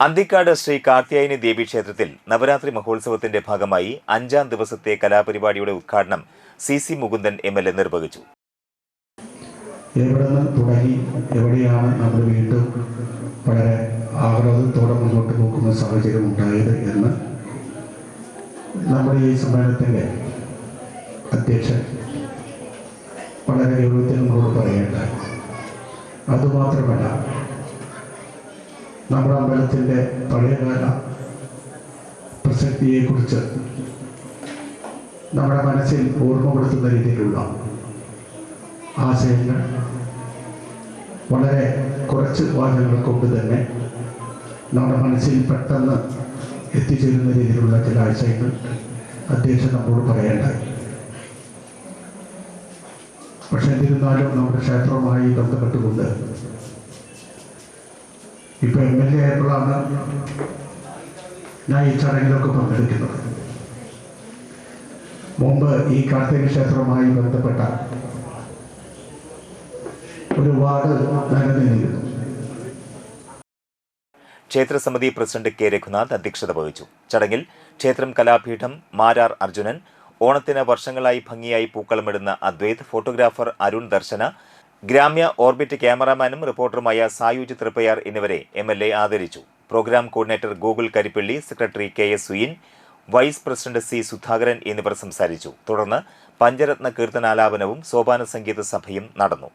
അന്തിക്കാട് ശ്രീ കാർത്യായനി ദേവി ക്ഷേത്രത്തിൽ നവരാത്രി മഹോത്സവത്തിന്റെ ഭാഗമായി അഞ്ചാം ദിവസത്തെ കലാപരിപാടിയുടെ ഉദ്ഘാടനം C C Mukundan M L A നിർവഹിച്ചു. എവിടെ നിന്ന് തുടങ്ങി എവിടെയാണ് നമ്മൾ വീണ്ടും വളരെ ആഗ്രഹത്തോടെ മുന്നോട്ട് പോകുന്ന സാഹചര്യം ഉണ്ടായത് എന്ന് നമ്മുടെ ഈ സമ്മേളനത്തിന്റെ അധ്യക്ഷൻ വളരെ ഗൗരവത്തിൽ നമ്മളോട് പറയേണ്ട അതുമാത്രമല്ല നമ്മുടെ അമ്പലത്തിന്റെ പഴയകാല പ്രസക്തിയെക്കുറിച്ച് നമ്മുടെ മനസ്സിൽ ഓർമ്മപ്പെടുത്തുന്ന രീതിയിലുള്ള ആശയങ്ങൾ വളരെ കുറച്ച് വാചകങ്ങൾ കൊണ്ട് തന്നെ നമ്മുടെ മനസ്സിൽ പെട്ടെന്ന് എത്തിച്ചേരുന്ന രീതിയിലുള്ള ചില ആശയങ്ങൾ അധ്യക്ഷൻ നമ്മോട് പറയേണ്ടായി പക്ഷെ എന്നിരുന്നാലും നമ്മുടെ ക്ഷേത്രവുമായി ബന്ധപ്പെട്ടുകൊണ്ട് ഇപ്പൊ എം എൽ എ ആയപ്പോഴാണ് ഞാൻ ഈ ചടങ്ങിലൊക്കെ പങ്കെടുക്കുന്നത്. മുമ്പ് ഈ കാർത്തിക ക്ഷേത്രവുമായി ബന്ധപ്പെട്ട ഒരു വാർഡ് നിലനിന്നിരുന്നു. ക്ഷേത്രസമിതി പ്രസിഡന്റ് കെ. രഘുനാഥ് അധ്യക്ഷത വഹിച്ചു. ചടങ്ങിൽ ക്ഷേത്രം കലാപീഠം മാരാർ അർജുനൻ ഓണത്തിന് വർഷങ്ങളായി ഭംഗിയായി പൂക്കളമിടുന്ന അദ്വൈത് ഫോട്ടോഗ്രാഫർ അരുൺ ദർശന ഗ്രാമ്യ ഓർബിറ്റ് ക്യാമറാമാനും റിപ്പോർട്ടറുമായ സായുജ് തൃപ്പയാർ എന്നിവരെ എം എൽ എ ആദരിച്ചു. Program coordinator Gokul Karippally secretary K S Suyin vice president C Sudhakaran എന്നിവർ സംസാരിച്ചു. തുടർന്ന് പഞ്ചരത്ന കീർത്തനാലാപനവും സോപാന സംഗീത സഭയും നടന്നു.